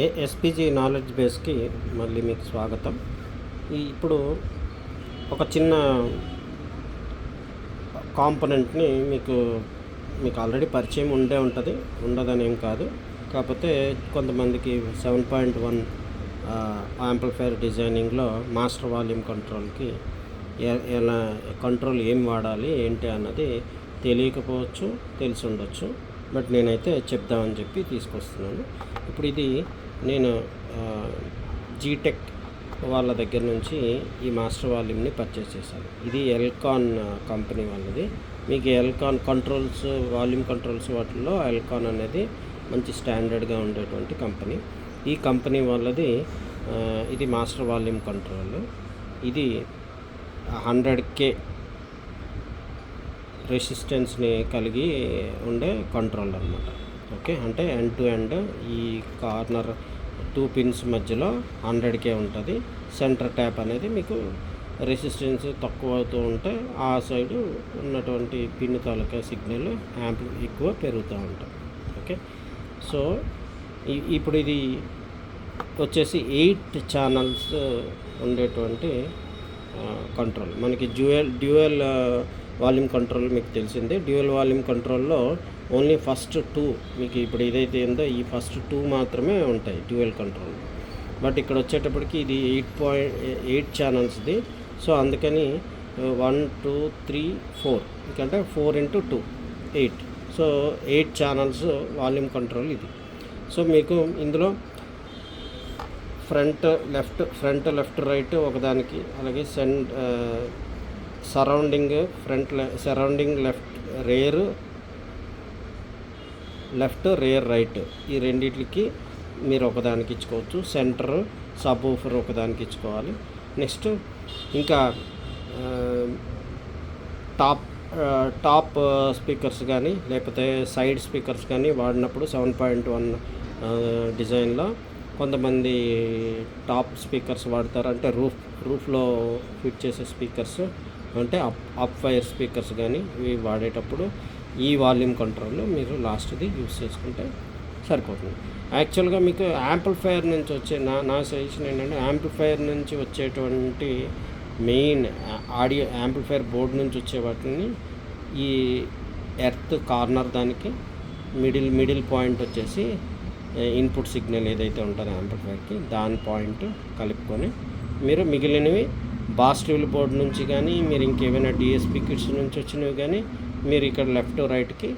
ఏ SPG knowledge బేస్కి మళ్ళీ మీకు స్వాగతం. ఈ ఇప్పుడు ఒక చిన్న కాంపనెంట్ని మీకు మీకు ఆల్రెడీ పరిచయం ఉండే ఉంటుంది ఉండదని ఏం కాదు. కాకపోతే కొంతమందికి సెవెన్ పాయింట్ వన్ యాంప్లిఫైర్ డిజైనింగ్లో మాస్టర్ వాల్యూమ్ కంట్రోల్కి ఎలా కంట్రోల్ ఏం వాడాలి ఏంటి అన్నది తెలియకపోవచ్చు తెలిసి ఉండొచ్చు. బట్ నేనైతే చెప్దామని చెప్పి తీసుకొస్తున్నాను. ఇప్పుడు ఇది నేను జీటెక్ వాళ్ళ దగ్గర నుంచి ఈ మాస్టర్ వాల్యూమ్ని పర్చేస్ చేశాను. ఇది ఎల్కాన్ కంపెనీ వాళ్ళది. మీకు ఎల్కాన్ కంట్రోల్స్ వాల్యూమ్ కంట్రోల్స్ వాటిల్లో ఎల్కాన్ అనేది మంచి స్టాండర్డ్గా ఉండేటువంటి కంపెనీ ఈ కంపెనీ వాళ్ళది ఇది మాస్టర్ వాల్యూమ్ కంట్రోల్ ఇది హండ్రెడ్ కే రెసిస్టెన్స్ని కలిగి ఉండే కంట్రోల్ అనమాట ఓకే అంటే ఎండ్ టు ఎండ్ ఈ కార్నర్ టూ పిన్స్ మధ్యలో హండ్రెడ్కే ఉంటుంది. సెంటర్ ట్యాప్ అనేది మీకు రెసిస్టెన్స్ తక్కువ అవుతూ ఉంటే ఆ సైడు ఉన్నటువంటి పిన్ తాలూకా సిగ్నల్ యాంప్ ఎక్కువ పెరుగుతూ ఉంటుంది. ఓకే సో ఇప్పుడు ఇది వచ్చేసి ఎయిట్ ఛానల్స్ ఉండేటువంటి కంట్రోల్ మనకి డ్యూయల్ డ్యూయల్ వాల్యూమ్ కంట్రోల్ మీకు తెలిసిందే. డ్యూయల్ వాల్యూమ్ కంట్రోల్లో ఓన్లీ ఫస్ట్ టూ మీకు ఇప్పుడు ఏదైతే ఉందో ఈ ఫస్ట్ టూ మాత్రమే ఉంటాయి డ్యూయల్ కంట్రోల్. బట్ ఇక్కడ వచ్చేటప్పటికి ఇది ఎయిట్ పాయింట్ ఎయిట్ ఛానల్స్ది. సో అందుకని వన్ టూ త్రీ ఫోర్. ఎందుకంటే four into two eight. So eight channels volume control ఇది. సో మీకు ఇందులో front left front left right ఒకదానికి అలాగే centre surrounding front surrounding left rear left rear right. ఈ రెండిటికి మీరు ఒకదానికి ఇచ్చుకోవచ్చు. సెంటర్ సబ్ ఊఫర్ ఒకదానికి ఇచ్చుకోవాలి. నెక్స్ట్ ఇంకా టాప్ టాప్ స్పీకర్స్ కానీ లేకపోతే సైడ్ స్పీకర్స్ కానీ వాడినప్పుడు సెవెన్ పాయింట్ వన్ డిజైన్లో కొంతమంది టాప్ స్పీకర్స్ వాడతారు. అంటే రూఫ్ రూఫ్లో ఫిట్ చేసే స్పీకర్స్ అంటే అప్ అప్ ఫైర్ స్పీకర్స్ కానీ ఇవి వాడేటప్పుడు ఈ వాల్యూమ్ కంట్రోల్ మీరు లాస్ట్ది యూస్ చేసుకుంటే సరిపోతుంది. యాక్చువల్గా మీకు యాంప్లిఫైయర్ నుంచి వచ్చే నా నా సజెషన్ ఏంటంటే యాంప్లిఫైయర్ నుంచి వచ్చేటువంటి మెయిన్ ఆడియో యాంప్లిఫైయర్ బోర్డు నుంచి వచ్చే వాటిని ఈ ఎర్త్ కార్నర్ దానికి మిడిల్ మిడిల్ పాయింట్ వచ్చేసి ఇన్పుట్ సిగ్నల్ ఏదైతే ఉంటుందో యాంప్లిఫైర్కి దాని పాయింట్ కలుపుకొని మీరు మిగిలినవి బాస్టివ్ల బోర్డు నుంచి కానీ మీరు ఇంకేమైనా డిఎస్పి కిట్స్ నుంచి వచ్చినవి కానీ మీరు ఇక్కడ లెఫ్ట్ రైట్కి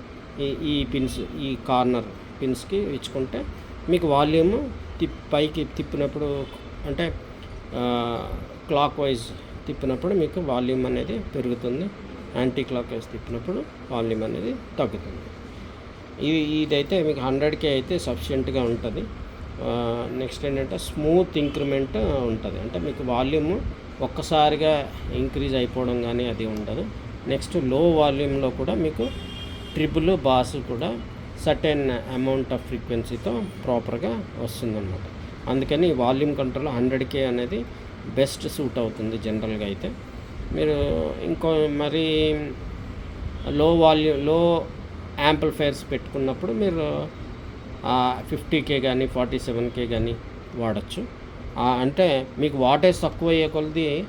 ఈ ఈ పిన్స్ ఈ కార్నర్ పిన్స్కి ఇచ్చుకుంటే మీకు వాల్యూమ్ తిప్ పైకి తిప్పినప్పుడు అంటే క్లాక్ వైజ్ తిప్పినప్పుడు మీకు వాల్యూమ్ అనేది పెరుగుతుంది. యాంటీ క్లాక్ వైజ్ తిప్పినప్పుడు వాల్యూమ్ అనేది తగ్గుతుంది. ఇది ఇదైతే మీకు హండ్రెడ్కే అయితే సఫిషియెంట్గా ఉంటుంది. నెక్స్ట్ ఏంటంటే స్మూత్ ఇంక్రిమెంట్ ఉంటుంది. అంటే మీకు వాల్యూమ్ ఒక్కసారిగా ఇంక్రీజ్ అయిపోవడం కానీ అది ఉండదు. నెక్స్ట్లో వాల్యూమ్లో కూడా మీకు ట్రిపుల్ బాస్ కూడా సర్టెన్ అమౌంట్ ఆఫ్ ఫ్రీక్వెన్సీతో ప్రాపర్గా వస్తుందన్నమాట. అందుకని వాల్యూమ్ కంట్రోల్ హండ్రెడ్ కే అనేది బెస్ట్ సూట్ అవుతుంది జనరల్గా అయితే. మీరు ఇంకో మరి లో వాల్యూ లో యాంప్లిఫైర్స్ పెట్టుకున్నప్పుడు మీరు ఫిఫ్టీ కే కానీ ఫార్టీ సెవెన్ కే కానీ వాడచ్చు. అంటే మీకు వాటేజ్ తక్కువ అయ్యే కొలది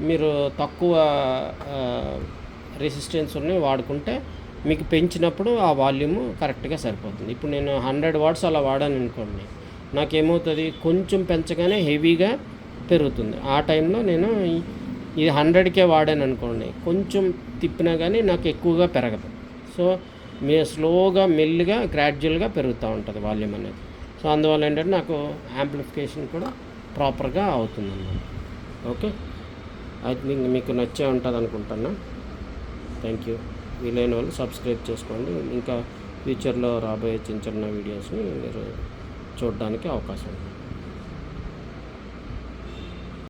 మీరు తక్కువ రెసిస్టెన్స్ ఉన్నాయి వాడుకుంటే మీకు పెంచినప్పుడు ఆ వాల్యూమ్ కరెక్ట్గా సరిపోతుంది. ఇప్పుడు నేను హండ్రెడ్ వాట్స్ అలా వాడాను అనుకోండి నాకేమవుతుంది? కొంచెం పెంచగానే హెవీగా పెరుగుతుంది. ఆ టైంలో నేను ఈ- ఇది హండ్రెడ్కే వాడాను అనుకోండి కొంచెం తిప్పినా కానీ నాకు ఎక్కువగా పెరగదు. సో మీ స్లోగా మెల్లిగా గ్రాడ్యువల్గా పెరుగుతూ ఉంటుంది వాల్యూమ్ అనేది. సో అందువల్ల ఏంటంటే నాకు యాంప్లిఫికేషన్ కూడా ప్రాపర్గా అవుతుంది ఓకే? ఐ థింక్ మీకు నచ్చే ఉంటుంది అనుకుంటున్నా. థ్యాంక్ యూ వీలైన వాళ్ళు సబ్స్క్రైబ్ చేసుకోండి. ఇంకా ఫ్యూచర్లో రాబోయే చిన్న చిన్న వీడియోస్ని మీరు చూడడానికి అవకాశం ఉంది.